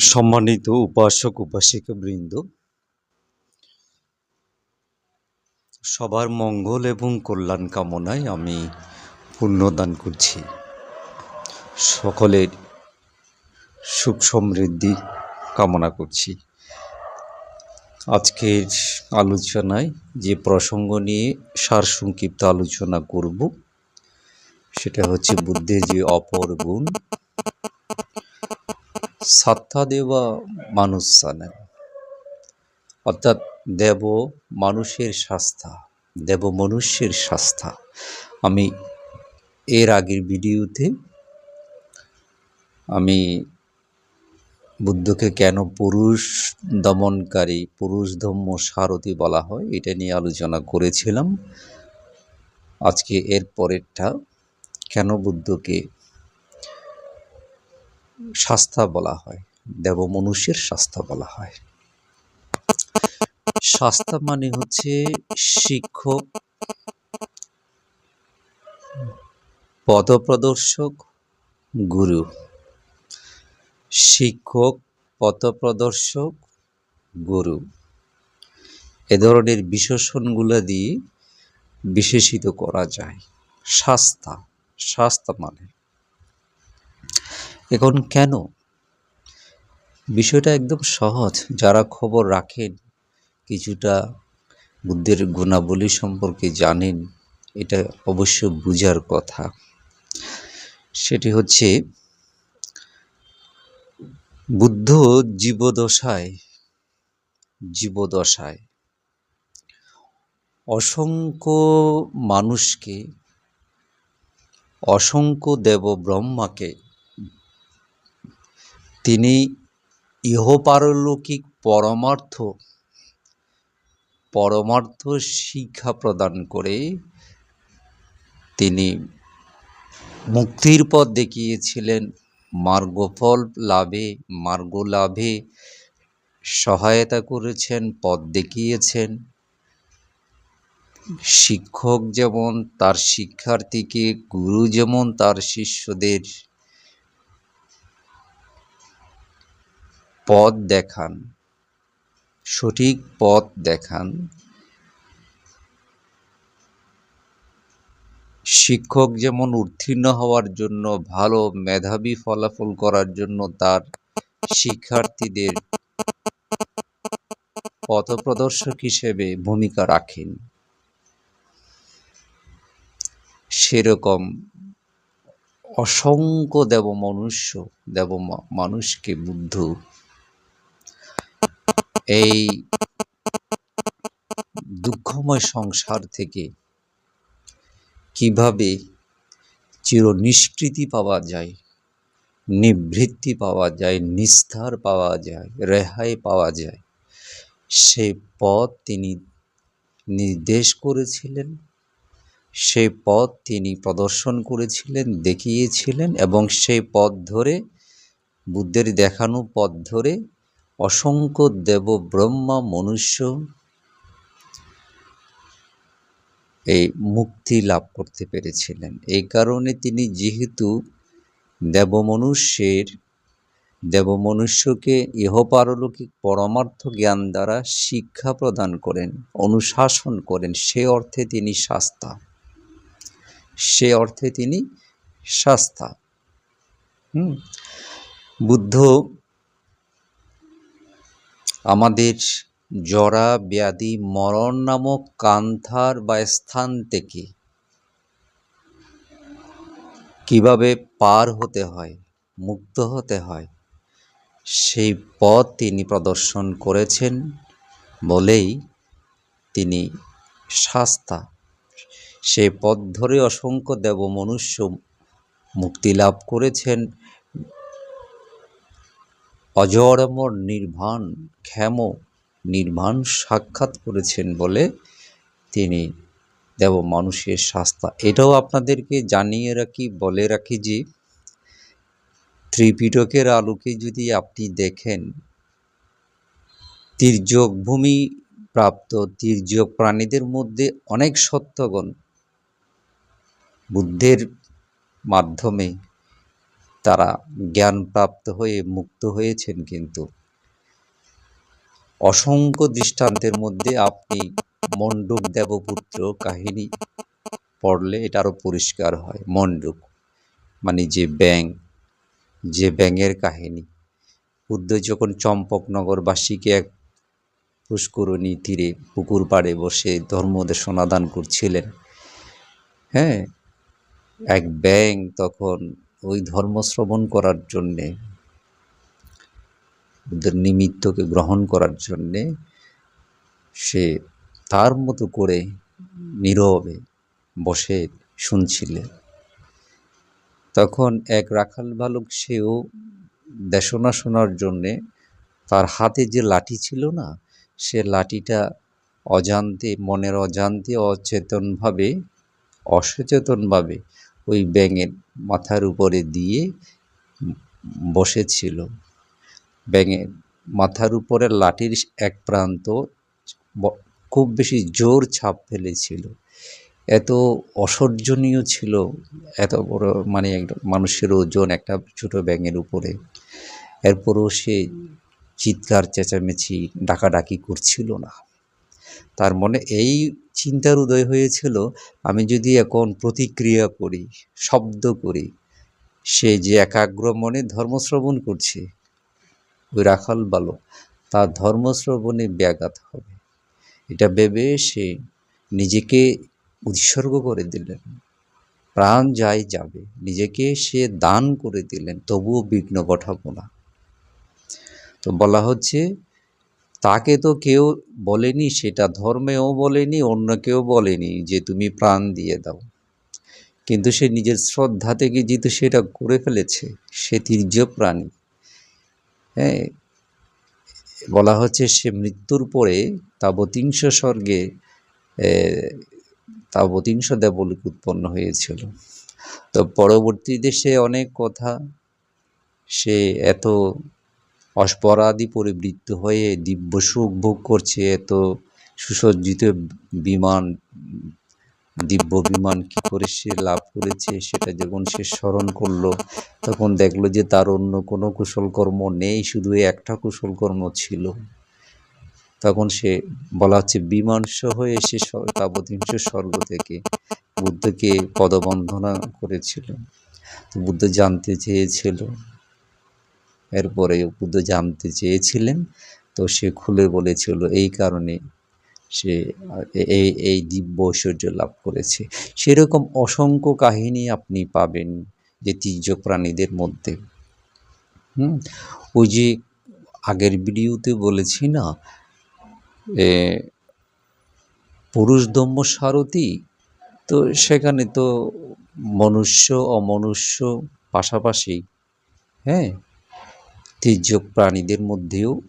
সম্মানিত উপাসক, উপাসিকা বৃন্দ, সবার মঙ্গল এবং কল্যাণ কামনায় আমি পুণ্যদান করছি। সকলের সুখ সমৃদ্ধি কামনা করছি। আজকের আলোচনায় যে প্রসঙ্গ নিয়ে সারসংক্ষিপ্ত আলোচনা করব, সেটা হচ্ছে বুদ্ধের যে অপর গুণ সাত্তা দেওয়া মানুষ জানেন। অর্থাৎ দেব মানুষের শাস্তা, দেব মনুষ্যের শাস্তা। আমি এর আগের ভিডিওতে আমি বুদ্ধকে কেন পুরুষ দমনকারী, পুরুষ ধম্ম সারথী বলা হয়, এটা নিয়ে আলোচনা করেছিলাম। আজকে এর পরেরটা কেন বুদ্ধকে শাস্তা বলা হয় দেব মনুষ্যের শাস্তা বলা হয়। শাস্তা মানে হচ্ছে শিক্ষক পথপ্রদর্শক গুরু। শিক্ষক পথপ্রদর্শক গুরু। এ ধরনের বিশেষণগুলো দিয়ে বিশেষিত করা যায়। শাস্তা শাস্তা মানে এখন কেন? বিষয়টা একদম সহজ। যারা খবর রাখেন, কিছুটা বুদ্ধের গুণাবলী সম্পর্কে জানেন, এটা অবশ্য বুঝার কথা। সেটি হচ্ছে, বুদ্ধ জীবদশায় জীবদশায় অসংখ্য মানুষকে, অসংখ্য দেব ব্রহ্মাকে তিনি ইহপারলৌকিক পরমার্থ পরমার্থ শিক্ষা প্রদান করে তিনি মুক্তির পথ দেখিয়েছিলেন। মার্গফল লাভে মার্গ লাভে সহায়তা করেছেন, পথ দেখিয়েছেন। শিক্ষক যেমন তার শিক্ষার্থীকে, গুরু যেমন তার শিষ্যদের পথ দেখান, সঠিক পথ দেখান। শিক্ষক যেমন উত্তীর্ণ হওয়ার জন্য, ভালো মেধাবী ফলাফল করার জন্য তার শিক্ষার্থীদের পথপ্রদর্শক হিসেবে ভূমিকা রাখেন। সেরকম অসংখ্য দেব মনুষ্য দেব মানুষকে বুদ্ধ এই দুঃখময় সংসার থেকে কীভাবে চির নিষ্কৃতি পাওয়া যায় নিবৃত্তি পাওয়া যায়, নিস্তার পাওয়া যায়, রেহাই পাওয়া যায় সেই পথ তিনি নির্দেশ করেছিলেন সেই পথ তিনি প্রদর্শন করেছিলেন, দেখিয়েছিলেন এবং সেই পথ ধরে, বুদ্ধের দেখানো পথ ধরে অসংখ্য দেব ব্রহ্মা মনুষ্য এই মুক্তি লাভ করতে পেরেছিলেন। এই কারণে তিনি যেহেতু দেবমনুষ্যের, দেবমনুষ্যকে ইহপারলৌকিক পরমার্থ জ্ঞান দ্বারা শিক্ষা প্রদান করেন, অনুশাসন করেন, সে অর্থে তিনি শাস্তা। সে অর্থে তিনি শাস্তা। হুম? বুদ্ধ আমাদের জরা, ব্যাধি, মরণ নামক কান্থার বা স্থান থেকে কীভাবে পার হতে হয়, মুক্ত হতে হয়, সেই পথ তিনি প্রদর্শন করেছেন বলেই তিনি শাস্তা। সেই পথ ধরে অসংখ্য দেব মনুষ্য মুক্তি লাভ করেছেন অজরমর নির্বাণ ক্ষেম নির্বাণ সাক্ষাৎ করেছেন বলে তিনি দেব মানুষের শাস্তা। এটাও আপনাদেরকে জানিয়ে রাখি, বলে রাখি যে, ত্রিপিটকের আলোকে যদি আপনি দেখেন তির্যক ভূমি প্রাপ্ত তির্যক প্রাণীদের মধ্যে অনেক সত্যগণ বুদ্ধের মাধ্যমে তারা জ্ঞানপ্রাপ্ত হয়ে মুক্ত হয়েছেন কিন্তু। অসংখ্য দৃষ্টান্তের মধ্যে আপনি মণ্ডুক দেবপুত্র কাহিনী পড়লে এটা আরও পরিষ্কার হয়। মণ্ডুক মানে যে ব্যাং যে ব্যাঙের কাহিনী। বুদ্ধ যখন চম্পকনগরবাসীকে এক পুষ্করণী তীরে পুকুর পাড়ে বসে ধর্মদেশনা দান করছিলেন হ্যাঁ? এক ব্যাং তখন ওই ধর্ম শ্রবণ করার জন্যে বুদ্ধের নিমিত্তকে গ্রহণ করার জন্যে সে তার মতো করে নীরবে বসে শুনছিলেন। তখন এক রাখাল বালক সেও দেশনা শোনার জন্যে তার হাতে যে লাঠি ছিল না, সে লাঠিটা অজান্তে, মনের অজান্তে, অচেতনভাবে, অসচেতনভাবে ওই ব্যাঙের মাথার উপরে দিয়ে বসেছিল। ব্যাঙের মাথার উপরে লাঠির এক প্রান্ত খুব বেশি জোর ছাপ ফেলেছিল। এত অসহ্যনীয় ছিল, এত বড় মানে মানুষের ওজন একটা ছোট ব্যাঙের উপরে। এরপরও সে চিৎকার চেঁচামেচি, ডাকাডাকি করছিল না। তার মনে এই চিন্তার উদয় হয়েছিল, আমি যদি এখন প্রতিক্রিয়া করি, শব্দ করি, সে যে একাগ্র মনে ধর্মশ্রবণ করছে, ওই রাখাল বালক, তার ধর্মশ্রবণে ব্যাঘাত হবে। এটা ভেবে সে নিজেকে উৎসর্গ করে দিলেন। প্রাণ যাই যাবে, নিজেকে সে দান করে দিলেন, তবুও বিঘ্ন ঘটাবো না। তো বলা হচ্ছে তাকে তো কেউ বলেনি, সেটা ধর্মেও বলেনি, অন্য কেউ বলেনি যে তুমি প্রাণ দিয়ে দাও। কিন্তু সে নিজের শ্রদ্ধা থেকে যেহেতু সেটা করে ফেলেছে, সে তীর্য প্রাণী হ্যাঁ বলা হচ্ছে সে মৃত্যুর পরে তাবতিংশ স্বর্গে তাবতিংশ দেবলোক উৎপন্ন হয়েছিল। তো পরবর্তীতে সে অনেক কথা, সে এত অস্পরাধি পরিবৃত্ত হয়ে দিব্য সুখ ভোগ করছে, এত সুসজ্জিত বিমান, দিব্য বিমান কি করে সে লাভ করেছে? সেটা যখন সে স্মরণ করল, তখন দেখল যে তার অন্য কোনো কুশলকর্ম নেই, শুধু একটা কুশলকর্ম ছিল। তখন সে বলা হচ্ছে বিমান এসে স্ব- তাবতিংশ স্বর্গ থেকে বুদ্ধকে পদবন্ধনা করেছিল। বুদ্ধ জানতে চেয়েছিল এরপরে বুদ্ধ জানতে চেয়েছিলেন, তো সে খুলে বলেছিল, এই কারণে সে, এই এই দিব্য ঐশ্বর্য লাভ করেছে। সেরকম অসংখ্য কাহিনী আপনি পাবেন যে তীর্য প্রাণীদের মধ্যে। হুম? ওই যে আগের ভিডিওতে বলেছি না পুরুষ দম্য সারথি, তো সেখানে তো মনুষ্য, অমনুষ্য পাশাপাশি হ্যাঁ? তীর্য প্রাণীদের মধ্যেও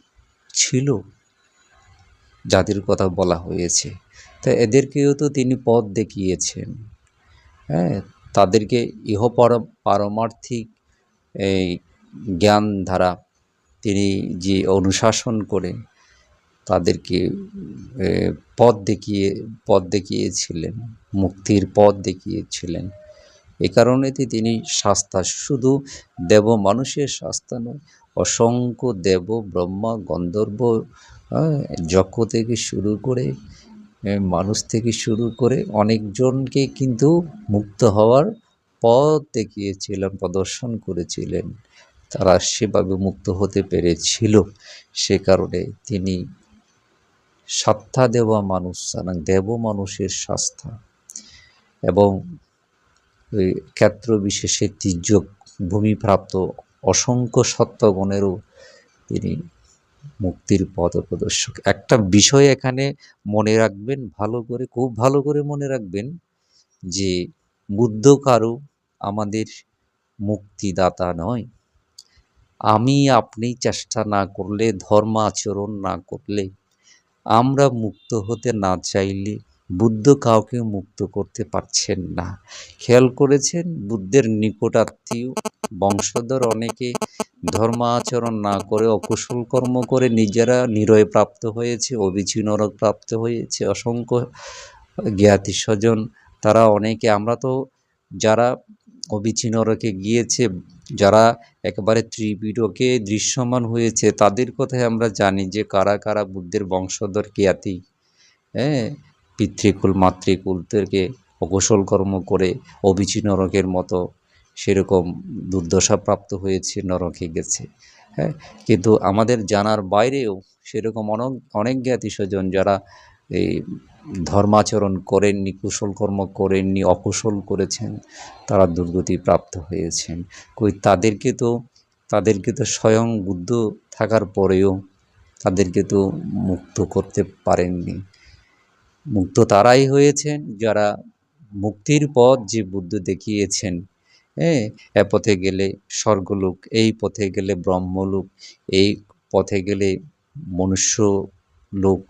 ছিল, যাদের কথা বলা হয়েছে। তা এদেরকেও তো তিনি পথ দেখিয়েছেন। হ্যাঁ তাদেরকে ইহ পর- পারমার্থিক এই জ্ঞান ধারা তিনি যে অনুশাসন করে তাদেরকে পথ দেখিয়ে, পথ দেখিয়েছিলেন, মুক্তির পথ দেখিয়েছিলেন। এ কারণেতে তিনি শাস্তা, শুধু দেব মানুষের শাস্তা নয় অসংখ্য দেব ব্রহ্মা গন্ধর্ব যক্ষ থেকে শুরু করে মানুষ থেকে শুরু করে অনেকজনকে কিন্তু মুক্ত হওয়ার পথ দেখিয়েছিলেন, প্রদর্শন করেছিলেন। তারা সেভাবে মুক্ত হতে পেরেছিল। সে কারণে তিনি সত্তা দেওয়া মানুষ দেব মানুষের শাস্তা এবং ক্ষেত্র বিশেষে তীর্য ভূমিপ্রাপ্ত অসংখ্য সত্যগণেরও তিনি মুক্তির পথ প্রদর্শক। একটা বিষয় এখানে মনে রাখবেন, ভালো করে, খুব ভালো করে মনে রাখবেন যে বুদ্ধ কারও আমাদের মুক্তিদাতা নয়। আমি আপনি চেষ্টা না করলে ধর্ম আচরণ না করলে, আমরা মুক্ত হতে না চাইলে বুদ্ধ কাউকে মুক্ত করতে পারছেন না। খেয়াল করেছেন? বুদ্ধের নিকটাত্মীয়, বংশধর অনেকে ধর্ম আচরণ না করে অকুশল কর্ম করে নিজেরা নিরয় প্রাপ্ত হয়েছে অবিচ্ছিন্ন প্রাপ্ত হয়েছে, অসংখ্য জ্ঞাতি স্বজন তারা অনেকে। আমরা তো যারা অবিচ্ছিন্নরকে গিয়েছে, যারা একেবারে ত্রিপিটকে দৃশ্যমান হয়েছে, তাদের কথাই আমরা জানি যে কারা কারা বুদ্ধের বংশধর জ্ঞাতি। হ্যাঁ? পিতৃকুল মাতৃকুলদেরকে অকুশল কর্ম করে অবিচি নরকের মতো সেরকম দুর্দশা প্রাপ্ত হয়েছে, নরকে গেছে। হ্যাঁ কিন্তু আমাদের জানার বাইরেও সেরকম অনেক অনেক জ্ঞাতি স্বজন যারা এই ধর্মাচরণ করেননি, কুশল কর্ম করেননি, অকুশল করেছেন, তারা দুর্গতি প্রাপ্ত হয়েছেন। কই তাদেরকে তো তাদেরকে তো স্বয়ং বুদ্ধ থাকার পরেও তাদেরকে তো মুক্ত করতে পারেননি। মুক্ত তারাই হয়েছেন, যারা মুক্তির পথ যে বুদ্ধ দেখিয়েছেন। হ্যাঁ এ পথে গেলে স্বর্গলোক, এই পথে গেলে ব্রহ্মলোক, এই পথে গেলে মনুষ্য লোক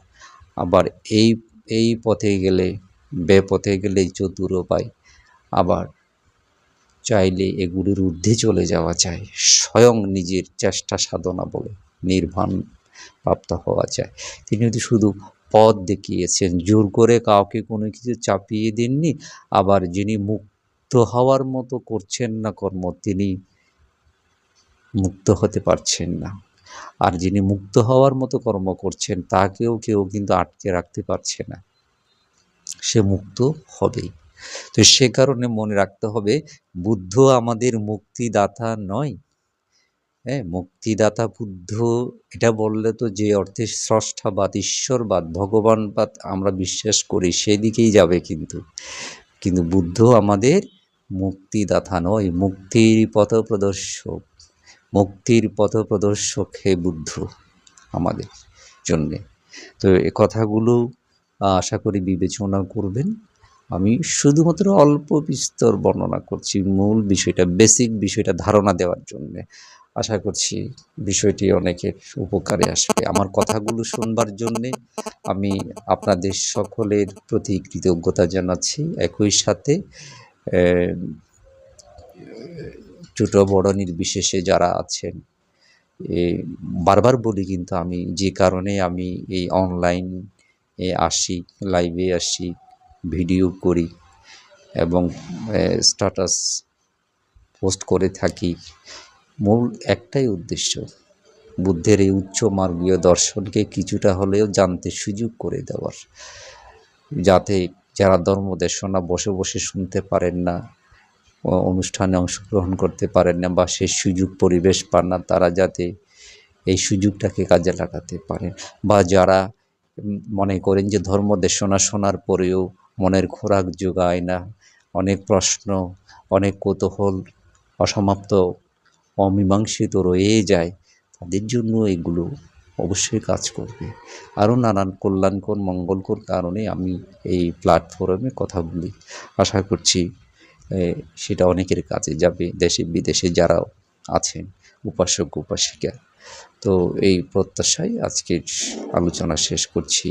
আবার এই এই পথে গেলে বেপথে গেলে চতুর পায় আবার চাইলে এগুলির ঊর্ধ্বে চলে যাওয়া যায়, স্বয়ং নিজের চেষ্টা সাধনা বলে নির্বাণ প্রাপ্ত হওয়া যায়। তিনি যদি শুধু পথ দেখিয়েছেন। জোর করে কাউকে কোনো কিছু চাপিয়ে দেননি, আবার যিনি মুক্ত হওয়ার মতো করছেন না কর্ম, তিনি মুক্ত হতে পারছেন না। আর যিনি মুক্ত হওয়ার মতো কর্ম করছেন, তাকেও কেউ কিন্তু আটকে রাখতে পারছে না। সে মুক্ত হবেই। তো সে কারণে মনে রাখতে হবে, বুদ্ধ আমাদের মুক্তিদাতা নয় হ্যাঁ মুক্তিদাতা বুদ্ধ, এটা বললে তো যে অর্থে স্রষ্টাবাদ ঈশ্বরবাদ ভগবানবাদ আমরা বিশ্বাস করি, সেদিকেই যাবে কিন্তু। কিন্তু বুদ্ধ আমাদের মুক্তিদাতা নয়, মুক্তির পথপ্রদর্শক মুক্তির পথপ্রদর্শক হে বুদ্ধ আমাদের জন্যে। তো এ কথাগুলো আশা করি বিবেচনা করবেন। আমি শুধুমাত্র অল্প বিস্তর বর্ণনা করছি, মূল বিষয়টা বেসিক বিষয়টা ধারণা দেওয়ার জন্যে। আশা করছি বিষয়টি অনেকের উপকারে আসবে। আমার কথাগুলো শুনবার জন্যে আমি আপনাদের সকলের প্রতি কৃতজ্ঞতা জানাচ্ছি। একই সাথে ছোট বড় নির্বিশেষে যারা আছেন বারবার বলি কিন্তু আমি যে কারণে আমি এই অনলাইন এ আসি লাইভে আসি ভিডিও করি এবং স্ট্যাটাস পোস্ট করে থাকি। মূল একটাই উদ্দেশ্য। বুদ্ধের এই উচ্চ মার্গীয় দর্শনকে কিছুটা হলেও জানতে সুযোগ করে দেওয়ার। যাতে যারা ধর্মদেশনা বসে বসে শুনতে পারেন না অনুষ্ঠানে অংশগ্রহণ করতে পারেন না বা সেই সুযোগ পরিবেশ পান না, তারা যাতে এই সুযোগটাকে কাজে লাগাতে পারেন। বা যারা মনে করেন যে ধর্ম দেশনা শোনার পরেও মনের খোরাক যোগায় না, অনেক প্রশ্ন, অনেক কৌতূহল অসমাপ্ত অমীমাংসিত রয়ে যায়, তাদের জন্য এগুলো অবশ্যই কাজ করবে। আরও নানান কল্যাণকর, মঙ্গলকর কারণে আমি এই প্ল্যাটফর্মে কথা বলি। আশা করছি সেটা অনেকের কাজে যাবে, দেশে বিদেশে যারা আছেন, উপাসক, উপাসিকা। তো এই প্রত্যাশায় আজকের আলোচনা শেষ করছি।